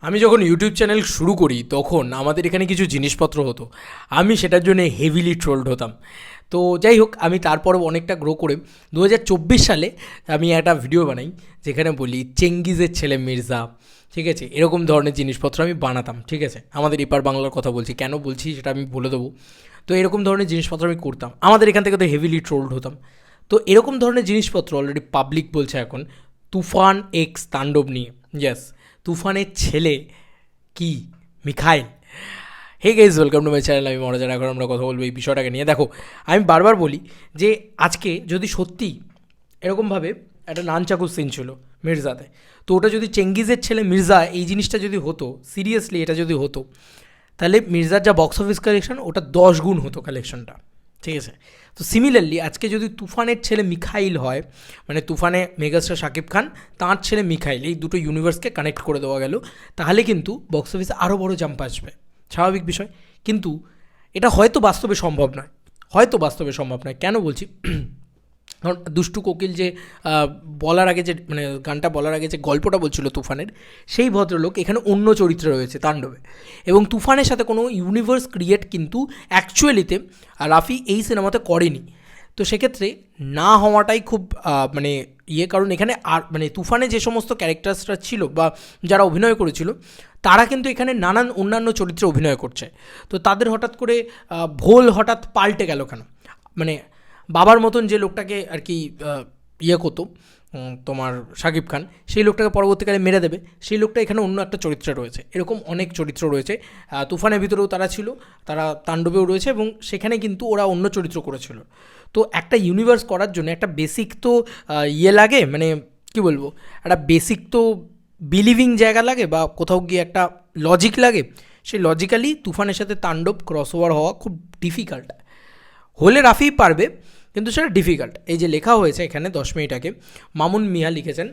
আমি যখন YouTube channel শুরু করি, তখন আমাদের এখানে কিছু জিনিসপত্র হতো। আমি সেটার জন্য হেভিলি ট্রোলড হতাম। তো যাই হোক, আমি তারপরে অনেকটা গ্রো করে দু হাজার চব্বিশ সালে আমি একটা ভিডিও বানাই, যেখানে বলি চেঙ্গিজের ছেলে মির্জা। ঠিক আছে? এরকম ধরনের জিনিসপত্র আমি বানাতাম। ঠিক আছে? আমাদের এপার বাংলার কথা বলছি। কেন বলছি সেটা আমি বলে দেবো। তো এরকম ধরনের জিনিসপত্র আমি করতাম। আমাদের এখান থেকে তো হেভিলি ট্রোলড হতাম। তো এরকম ধরনের জিনিসপত্র অলরেডি পাবলিক বলছে এখন। তুফান এক্স তাণ্ডব নিয়ে। ইয়েস তুফানের ছেলে কি? Mikhail. Hey guys welcome to my channel আমি মহারাজার এখন আমরা কথা বলব এই বিষয়টাকে নিয়ে। দেখো, আমি বারবার বলি যে আজকে যদি সত্যি এরকমভাবে একটা নান চাকুর সিন ছিল মির্জাতে, তো ওটা যদি চেঙ্গিজের ছেলে মির্জা এই জিনিসটা যদি হতো সিরিয়াসলি এটা যদি হতো, তাহলে মির্জার যা বক্স অফিস কালেকশন ওটা দশ গুণ হতো কালেকশনটা ঠিক আছে? তো সিমিলারলি আজকে যদি তুফানের ছেলে মিখাইল হয় মানে তুফানে মেগাস্টার শাকিব খান, তাঁর ছেলে মিখাইল, এই দুটো ইউনিভার্সকে কানেক্ট করে দেওয়া গেল, তাহলে কিন্তু বক্স অফিসে আরও বড় জাম্প আসবে। স্বাভাবিক বিষয়। কিন্তু এটা হয়তো বাস্তবে সম্ভব নয়। হয়তো বাস্তবে সম্ভব নয়। কেন বলছি? কারণ দুষ্টু কোকিল যে বলার আগে যে মানে গানটা বলার আগে যে গল্পটা বলছিল তুফানের, সেই ভদ্রলোক এখানে অন্য চরিত্রে রয়েছে তাণ্ডবে। এবং তুফানের সাথে কোনো ইউনিভার্স ক্রিয়েট কিন্তু অ্যাকচুয়ালিতে রাফি এই সিনেমাতে করেনি। তো সেক্ষেত্রে না হওয়াটাই খুব মানে ইয়ে কারণ এখানে আর মানে তুফানে যে সমস্ত ক্যারেক্টার্সরা ছিল বা যারা অভিনয় করেছিল, তারা কিন্তু এখানে নানান অন্যান্য চরিত্রে অভিনয় করছে। তো তাদের হঠাৎ করে ভোল হঠাৎ পাল্টে গেল কেন? মানে বাবার মতন যে লোকটাকে আর কি ইয়ে করতো তোমার শাকিব খান, সেই লোকটাকে পরবর্তীকালে মেরে দেবে। সেই লোকটা এখানে অন্য একটা চরিত্রে রয়েছে। এরকম অনেক চরিত্র রয়েছে। তুফানের ভিতরেও তারা ছিল, তারা তাণ্ডবেও রয়েছে এবং সেখানে কিন্তু ওরা অন্য চরিত্র করেছিল। তো একটা ইউনিভার্স করার জন্য একটা বেসিক তো ইয়ে লাগে মানে কি বলব, একটা বেসিক তো বিলিভিং জায়গা লাগে বা কোথাও গিয়ে একটা লজিক লাগে, সেই লজিক্যালি তুফানের সাথে তাণ্ডব ক্রস ওভার হওয়া খুব ডিফিকাল্ট হলে রাফি পারবে কিন্তু সেটা ডিফিকাল্ট এই যে লেখা হয়েছে এখানে দশ মিনিট আগে, মামুন মিয়া লিখেছেন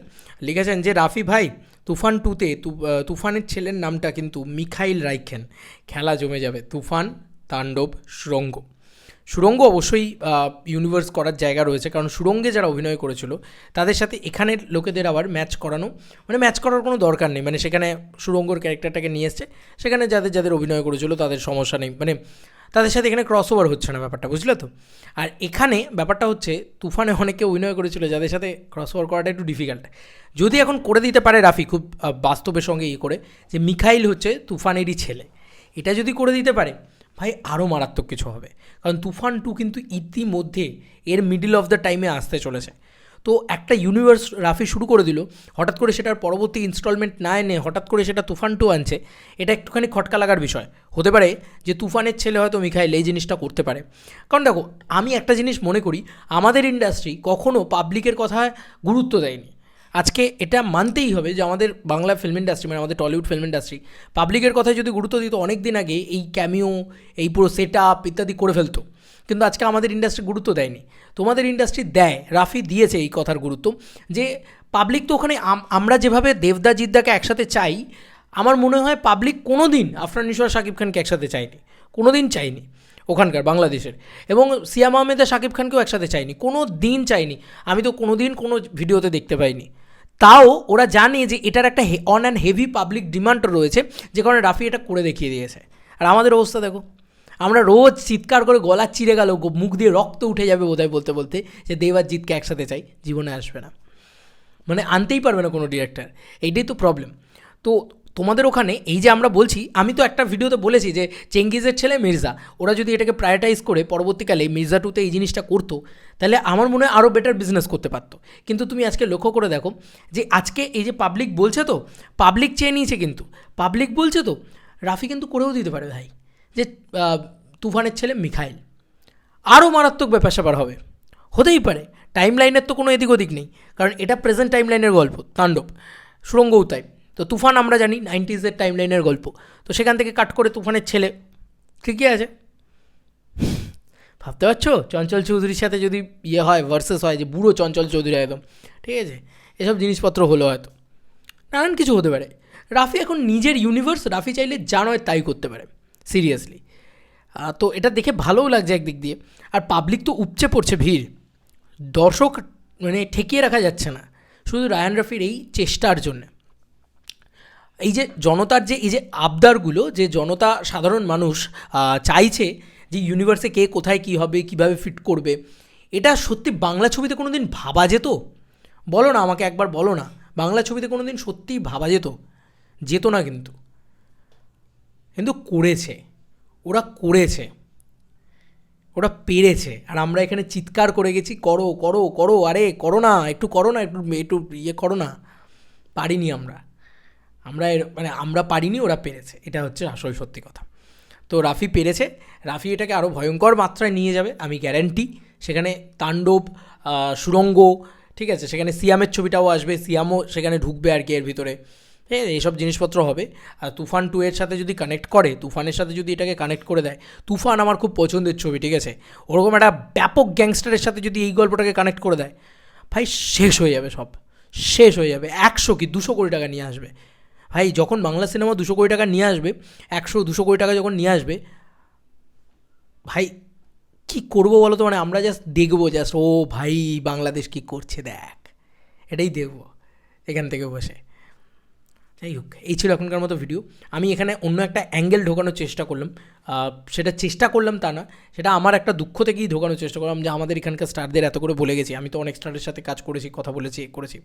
লিখেছেন যে, রাফি ভাই, তুফান টুতে তুফানের ছেলের নামটা কিন্তু মিখাইল রাইখেন। খেলা জমে যাবে। তুফান, তাণ্ডব, সুরঙ্গ। সুরঙ্গ অবশ্যই ইউনিভার্স করার জায়গা রয়েছে। কারণ সুরঙ্গে যারা অভিনয় করেছিল, তাদের সাথে এখানের লোকেদের আবার ম্যাচ করানো মানে ম্যাচ করার কোনো দরকার নেই। মানে সেখানে সুরঙ্গর ক্যারেক্টারটাকে নিয়ে এসছে। সেখানে যাদের যাদের অভিনয় করেছিল, তাদের সমস্যা নেই। মানে তাদের সাথে এখানে ক্রস ওভার হচ্ছে না ব্যাপারটা, বুঝলে তো? আর এখানে ব্যাপারটা হচ্ছে, তুফানে অনেকে অভিনয় করেছিল যাদের সাথে ক্রস ওভার করাটা একটু ডিফিকাল্ট যদি এখন করে দিতে পারে রাফি খুব বাস্তবের সঙ্গে ইয়ে করে, যে মিখাইল হচ্ছে তুফানেরই ছেলে। এটা যদি করে দিতে পারে, ভাই আরও মারাত্মক কিছু হবে। কারণ তুফান টু কিন্তু ইতিমধ্যে এর মিডিল অফ দ্য টাইমে আসতে চলেছে। তো একটা ইউনিভার্স রাফি শুরু করে দিল, হঠাৎ করে সেটার পরবর্তী ইনস্টলমেন্ট না এনে হঠাৎ করে সেটা তুফান টু আনছে, এটা একটুখানি খটকা লাগার বিষয়। হতে পারে যে তুফানের ছেলে হয়তো মিখাইল এই জিনিসটা করতে পারে। কারণ দেখো, আমি একটা জিনিস মনে করি, আমাদের ইন্ডাস্ট্রি কখনও পাবলিকের কথায় গুরুত্ব দেয়নি। আজকে এটা মানতেই হবে যে আমাদের বাংলা ফিল্ম ইন্ডাস্ট্রি মানে আমাদের টলিউড ফিল্ম ইন্ডাস্ট্রি পাবলিকের কথায় যদি গুরুত্ব দিত অনেক দিন আগে এই ক্যামিও এই পুরো সেট আপ ইত্যাদি করে ফেলতো। কিন্তু আজকে আমাদের ইন্ডাস্ট্রি গুরুত্ব দেয়নি। তোমাদের ইন্ডাস্ট্রি দেয়, রাফি দিয়েছে এই কথার গুরুত্ব। যে পাবলিক তো ওখানে আমরা যেভাবে দেবদা, জিদ্দাকে একসাথে চাই, আমার মনে হয় পাবলিক কোনো দিন আফরান নিশোর শাকিব খানকে একসাথে চায়নি। কোনো দিন চাইনি ওখানকার, বাংলাদেশের। এবং সিয়াম আহমেদের শাকিব খানকেও একসাথে চাইনি কোনো দিন চাইনি আমি তো কোনো দিন কোনো ভিডিওতে দেখতে পাইনি। তাও ওরা জানে যে এটার একটা on and heavy public demand রয়েছে, যে কারণে রাফি এটা করে দেখিয়ে দিয়েছে। আর আমাদের অবস্থা দেখো। আমরা রোজ চিৎকার করে গলা চিরে গেল মুখ দিয়ে রক্ত উঠে যাবে বোধহয় বলতে বলতে, যে দেব আর জিতকে একসাথে চাই, জীবনে আসবে না। মানে আনতেই পারবে না কোনো ডিরেক্টর এইটাই তো প্রবলেম তো তোমাদের ওখানে এই যে আমরা বলছি, আমি তো একটা ভিডিওতে বলেছি যে চেঙ্গিজের ছেলে মির্জা, ওরা যদি এটাকে প্রায়োরিটাইজ করে পরবর্তীকালে মির্জা টুতে এই জিনিসটা করতো, তাহলে আমার মনে হয় আরও বেটার বিজনেস করতে পারতো। কিন্তু তুমি আজকে লক্ষ্য করে দেখো যে আজকে এই যে পাবলিক বলছে তো পাবলিক চেয়ে নিয়েছে কিন্তু পাবলিক বলছে তো, রাফি কিন্তু করেও দিতে পারে ভাই। যে তুফানের ছেলে মিখাইল। আরও মারাত্মক ব্যাপার স্যাপার হবে। হতেই পারে টাইম লাইনের তো কোনো এদিক ওদিক নেই, কারণ এটা প্রেজেন্ট টাইম লাইনের গল্প, তাণ্ডব সুরঙ্গ তাই তো তুফান আমরা জানি নাইনটিজের টাইম লাইনের গল্প। তো সেখান থেকে কাট করে তুফানের ছেলে, ঠিকই আছে। ভাবতে পারছ? চঞ্চল চৌধুরীর সাথে যদি ইয়ে হয় ভার্সেস হয়, যে বুড়ো চঞ্চল চৌধুরী একদম, ঠিক আছে? এসব জিনিসপত্র হলো হয়তো। নানান কিছু হতে পারে। রাফি এখন নিজের ইউনিভার্স রাফি চাইলে যা নয় তাই করতে পারে সিরিয়াসলি তো এটা দেখে ভালোও লাগছে একদিক দিয়ে। আর পাবলিক তো উপচে পড়ছে ভিড়। দর্শক মানে ঠেকিয়ে রাখা যাচ্ছে না। শুধু রায়ান রাফির এই চেষ্টার জন্য। এই যে জনতার যে, এই যে আবদারগুলো, যে জনতা সাধারণ মানুষ চাইছে যে ইউনিভার্সে কে কোথায় কী হবে, কীভাবে ফিট করবে, এটা সত্যি বাংলা ছবিতে কোনো দিন ভাবা যেত? বলো না আমাকে একবার বলো না। বাংলা ছবিতে কোনো দিন সত্যিই ভাবা যেত? যেত না কিন্তু। কিন্তু করেছে। ওরা করেছে। ওরা পেরেছে। আর আমরা এখানে চিৎকার করে গেছি, করো করো করো, আরে করো না, একটু করো না, একটু একটু ইয়ে করো না। পারিনি আমরা। আমরা মানে আমরা পারিনি, ওরা পেরেছে। এটা হচ্ছে আসল সত্যি কথা। তো রাফি পেরেছে। রাফি এটাকে আরও ভয়ঙ্কর মাত্রায় নিয়ে যাবে, আমি গ্যারান্টি সেখানে তাণ্ডব সুরঙ্গ, ঠিক আছে? সেখানে সিয়ামের ছবিটাও আসবে, সিয়ামও সেখানে ঢুকবে আর কি এর ভিতরে। হ্যাঁ এইসব জিনিসপত্র হবে। আর তুফান টু এর সাথে যদি কানেক্ট করে, তুফানের সাথে যদি এটাকে কানেক্ট করে দেয়, তুফান আমার খুব পছন্দের ছবি, ঠিক আছে? ওরকম একটা ব্যাপক গ্যাংস্টারের সাথে যদি এই গল্পটাকে কানেক্ট করে দেয়, ভাই শেষ হয়ে যাবে সব। শেষ হয়ে যাবে। একশো কি, দুশো কোটি টাকা নিয়ে আসবে। ভাই, যখন বাংলা সিনেমা দুশো কোটি টাকা নিয়ে আসবে, একশো, দুশো কোটি টাকা যখন নিয়ে আসবে, ভাই, কি করব বলো তো? মানে আমরা জাস্ট দেখব জাস্ট ও ভাই, বাংলাদেশ কি করছে, দেখ। এটাই দেখব, এখান থেকে বসে। যাই হোক, এই ছিল এখনকার মতো ভিডিও আমি এখানে অন্য একটা অ্যাঙ্গেল ঢোকানোর চেষ্টা করলাম। সেটা চেষ্টা করলাম তা না, সেটা আমার একটা দুঃখ থেকেই ঢোকানোর চেষ্টা করলাম যে আমাদের এখানকার স্টারদের এত করে বলে গেছি। আমি তো অনেক স্টারের সাথে কাজ করেছি, কথা বলেছি, এ করেছি।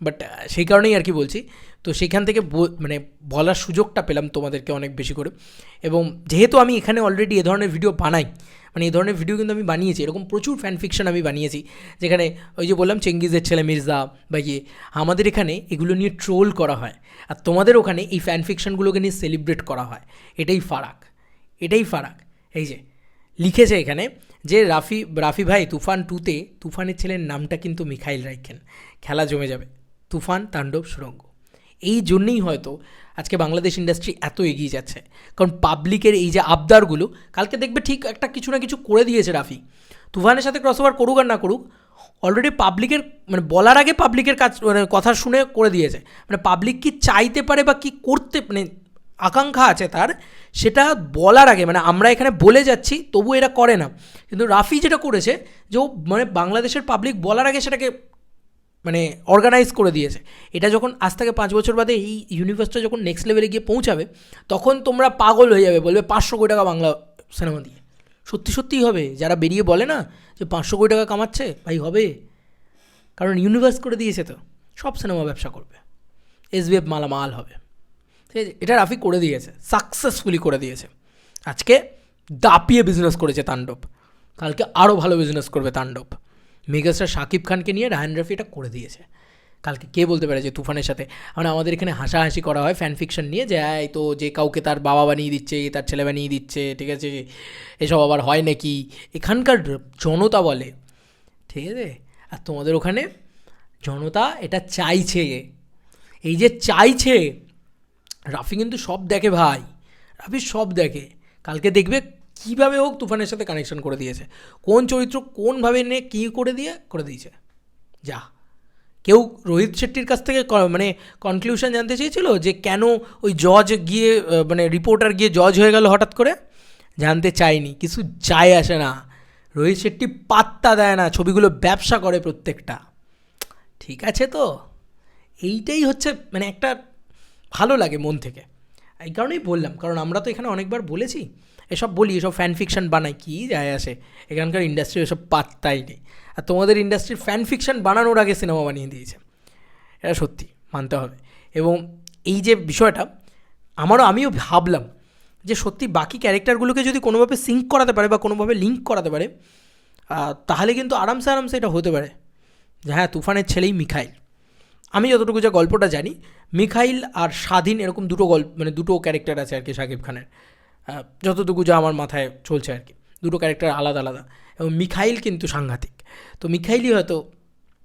বাট সেই কারণেই আর কি বলছি। তো সেইখান থেকে মানে বলার সুযোগটা পেলাম তোমাদেরকে অনেক বেশি করে। এবং যেহেতু আমি এখানে অলরেডি এ ধরনের ভিডিও বানাই মানে এই ধরনের ভিডিও কিন্তু আমি বানিয়েছি। এরকম প্রচুর ফ্যান ফিকশন আমি বানিয়েছি। যেখানে ওই যে বললাম চেঙ্গিজের ছেলে মির্জা বা ইয়ে আমাদের এখানে এগুলো নিয়ে ট্রোল করা হয়। আর তোমাদের ওখানে এই ফ্যান ফিকশনগুলোকে নিয়ে সেলিব্রেট করা হয়। এটাই ফারাক। এটাই ফারাক। এই যে, লিখেছে এখানে যে রাফি রাফি ভাই, তুফান টুতে, তুফানের ছেলের নামটা কিন্তু মিখাইল রাইখেন। খেলা জমে যাবে। তুফান, তাণ্ডব, সুরঙ্গ। এই জন্যেই হয়তো আজকে বাংলাদেশ ইন্ডাস্ট্রি এত এগিয়ে যাচ্ছে। কারণ পাবলিকের এই যে আবদারগুলো, কালকে দেখবে ঠিক একটা কিছু না কিছু করে দিয়েছে রাফি। তুফানের সাথে ক্রসওভার করুক আর না করুক অলরেডি পাবলিকের মানে বলার আগে পাবলিকের কাজ মানে কথা শুনে করে দিয়েছে। মানে পাবলিক কি চাইতে পারে বা কি করতে মানে আকাঙ্ক্ষা আছে তার, সেটা বলার আগে মানে আমরা এখানে বলে যাচ্ছি, তবু এরা করে না। কিন্তু রাফি যেটা করেছে, যে মানে বাংলাদেশের পাবলিক বলার আগে সেটাকে মানে অর্গানাইজ করে দিয়েছে। এটা যখন আজ থেকে পাঁচ বছর বাদে এই ইউনিভার্সটা যখন নেক্সট লেভেলে গিয়ে পৌঁছাবে, তখন তোমরা পাগল হয়ে যাবে, বলবে পাঁচশো কোটি টাকা বাংলা সিনেমা দিয়ে। সত্যি সত্যিই হবে। যারা বেরিয়ে বলে না যে পাঁচশো কোটি টাকা কামাচ্ছে, ভাই হবে। কারণ ইউনিভার্স করে দিয়েছে তো, সব সিনেমা ব্যবসা করবে। এসবিএফ মালামাল হবে। ঠিক আছে? এটা রাফি করে দিয়েছে সাকসেসফুলি করে দিয়েছে। আজকে দাপিয়ে বিজনেস করেছে তাণ্ডব। কালকে আরও ভালো বিজনেস করবে তাণ্ডব। মেগাস্টার শাকিব খানকে নিয়ে রায়ন রাফি এটা করে দিয়েছে। কালকে কে বলতে পারে যে তুফানের সাথে? মানে আমাদের এখানে হাসাহাসি করা হয় ফ্যান ফিকশন নিয়ে যে "হ্যাঁ, এই তো যে কাউকে তার বাবা বানিয়ে দিচ্ছে তার ছেলে বানিয়ে দিচ্ছে ঠিক আছে? এসব আবার হয় নাকি? এখানকার জনতা বলে ঠিক আছে? আর তোমাদের ওখানে জনতা এটা চাইছে। এই যে চাইছে রাফি কিন্তু সব দেখে ভাই রাফি সব দেখে। কালকে দেখবে কীভাবে হোক তুফানের সাথে কানেকশন করে দিয়েছে। কোন চরিত্র কোনভাবে নে কী করে দিয়ে, করে দিয়েছে। যা। কেউ রোহিত শেট্টির কাছ থেকে মানে কনক্লুশন জানতে চেয়েছিল যে কেন ওই জজ গিয়ে মানে রিপোর্টার গিয়ে জজ হয়ে গেল হঠাৎ করে? জানতে চাইনি। কিছু যায় আসে না। রোহিত শেট্টি পাত্তা দেয় না। ছবিগুলো ব্যবসা করে প্রত্যেকটা। ঠিক আছে তো? এইটাই হচ্ছে মানে একটা ভালো লাগে মন থেকে। এই কারণেই বললাম। কারণ আমরা তো এখানে অনেকবার বলেছি এসব বলি, এসব ফ্যান ফিকশন বানাই। কী যায় আসে? এখানকার ইন্ডাস্ট্রি এসব পাত্তাই নেই। আর তোমাদের ইন্ডাস্ট্রির ফ্যান ফিকশন বানানোর আগে সিনেমা বানিয়ে দিয়েছে। এটা সত্যি, মানতে হবে। এবং এই যে বিষয়টা, আমারও আমিও ভাবলাম যে সত্যি বাকি ক্যারেক্টারগুলোকে যদি কোনোভাবে সিঙ্ক করাতে পারে বা কোনোভাবে লিঙ্ক করাতে পারে তাহলে কিন্তু আরামসে আরামসে এটা হতে পারে। যে হ্যাঁ তুফানের ছেলেই মিখাইল। আমি যতটুকু যা গল্পটা জানি, মিখাইল আর স্বাধীন এরকম দুটো গল্প মানে দুটো ক্যারেক্টার আছে আর কি, শাকিব খানের। যতটুকু যা আমার মাথায় চলছে আর কি। দুটো ক্যারেক্টার আলাদা আলাদা। এবং মিখাইল কিন্তু সাংঘাতিক। তো মিখাইলই হয়তো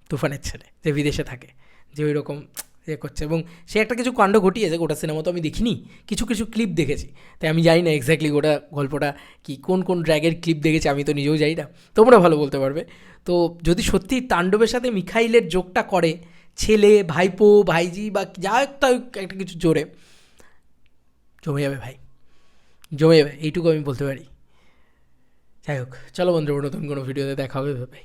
তুফানের ছেলে, যে বিদেশে থাকে, যে ওই রকম ইয়ে করছে। এবং সে একটা কিছু কাণ্ড ঘটিয়েছে, গোটা সিনেমা তো আমি দেখিনি, কিছু কিছু ক্লিপ দেখেছি। তাই আমি জানি না এক্স্যাক্টলি গোটা গল্পটা কি, কোন কোন ড্র্যাগের ক্লিপ দেখেছি, আমি তো নিজেও জানি না। তোমরা ভালো বলতে পারবে। তো যদি সত্যি তাণ্ডবের সাথে মিখাইলের যোগটা করে, ছেলে, ভাইপো, ভাইজি বা যা একটা একটা কিছু জোরে, জমে যাবে ভাই। জমে যাবে এইটুকু আমি বলতে পারি। যাই হোক, চলো বন্ধুরা নতুন কোনো ভিডিওতে দেখা হবে ভাই